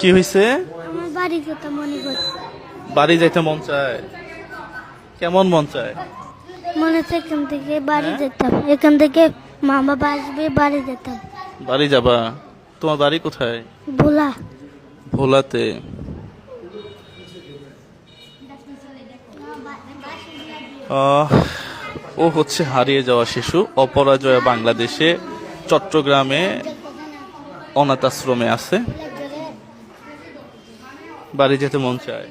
কি হয়েছে আমার বাড়ি মনে যাইতে মন চায়? কেমন মন চায়? মনে হচ্ছে এখান থেকে বাড়ি যেতাম। এখান থেকে মা বাবা আসবে বাড়ি যেতাম। বাড়ি যাবা? তোমার বাড়ি কোথায়? ভোলা। ভোলাতে। ও হচ্ছে হারিয়ে যাওয়া শিশু অপরাজয় বাংলাদেশে চট্টগ্রামে অনাথ আশ্রমে আছে। বাড়ি যেতে মন চায়।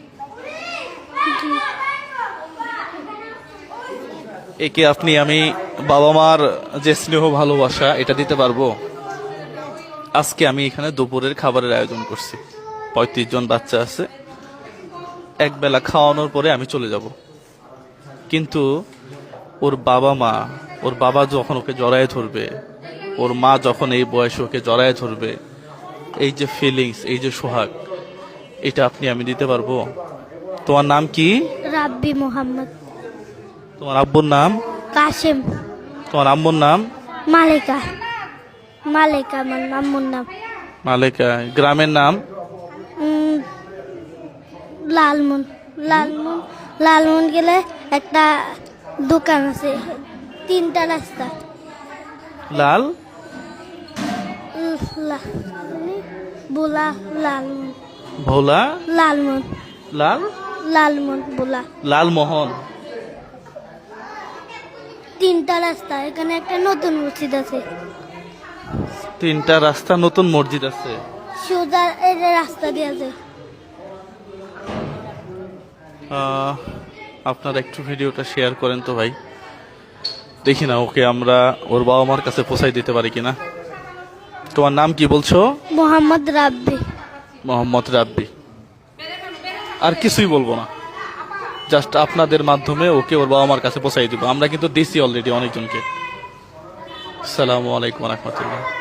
একে আপনি, আমি বাবা মার যে স্নেহ ভালোবাসা, এটা দিতে পারব? আজকে আমি এখানে দুপুরের খাবারের আয়োজন করছি। পঁয়ত্রিশ জন বাচ্চা আছে। এক বেলা খাওয়ানোর পরে আমি চলে যাব। কিন্তু ওর বাবা মা, ওর বাবা যখন ওকে জড়ায় ধরবে, ওর মা যখন এই বয়সে ওকে জড়ায় ধরবে, এই যে ফিলিংস এই যে সোহাগ এটা আপনি আমি দিতে পারব তোমার নাম কি রাব্বি মোহাম্মদ তোমার আব্বুর নাম কাশেম তোমার আম্মুর নাম মালিকা মালিকা আমার আম্মুর নাম মালেকা গ্রামের নাম লালমন লালমন লালমন গেলে একটা দোকান আছে তিনটা রাস্তা লাল বোলা লালমন ভোলা? লালমোহন। লাল? লালমোহন ভোলা। লালমোহন। তিনটা রাস্তা এখানে একটা নতুন মসজিদ আছে। তিনটা রাস্তা নতুন মসজিদ আছে। সোজা এই রাস্তা দিয়ে আছে। আপনারা একটু ভিডিওটা শেয়ার করেন তো ভাই। দেখি না ওকে আমরা ওর বাবা মার কাছে পৌঁছাই দিতে পারি কিনা। তোমার নাম কি বলছো? মোহাম্মদ রাব্বি। মোহাম্মদ রাব্বি। আর কিছুই বলব না। জাস্ট আপনাদের মাধ্যমে ওকে ওর বাবা মার কাছে পৌঁছাই দিব। আমরা কিন্তু দিছি অলরেডি অনেকজনকে। সালামু আলাইকুম রহমতুল্লাহ।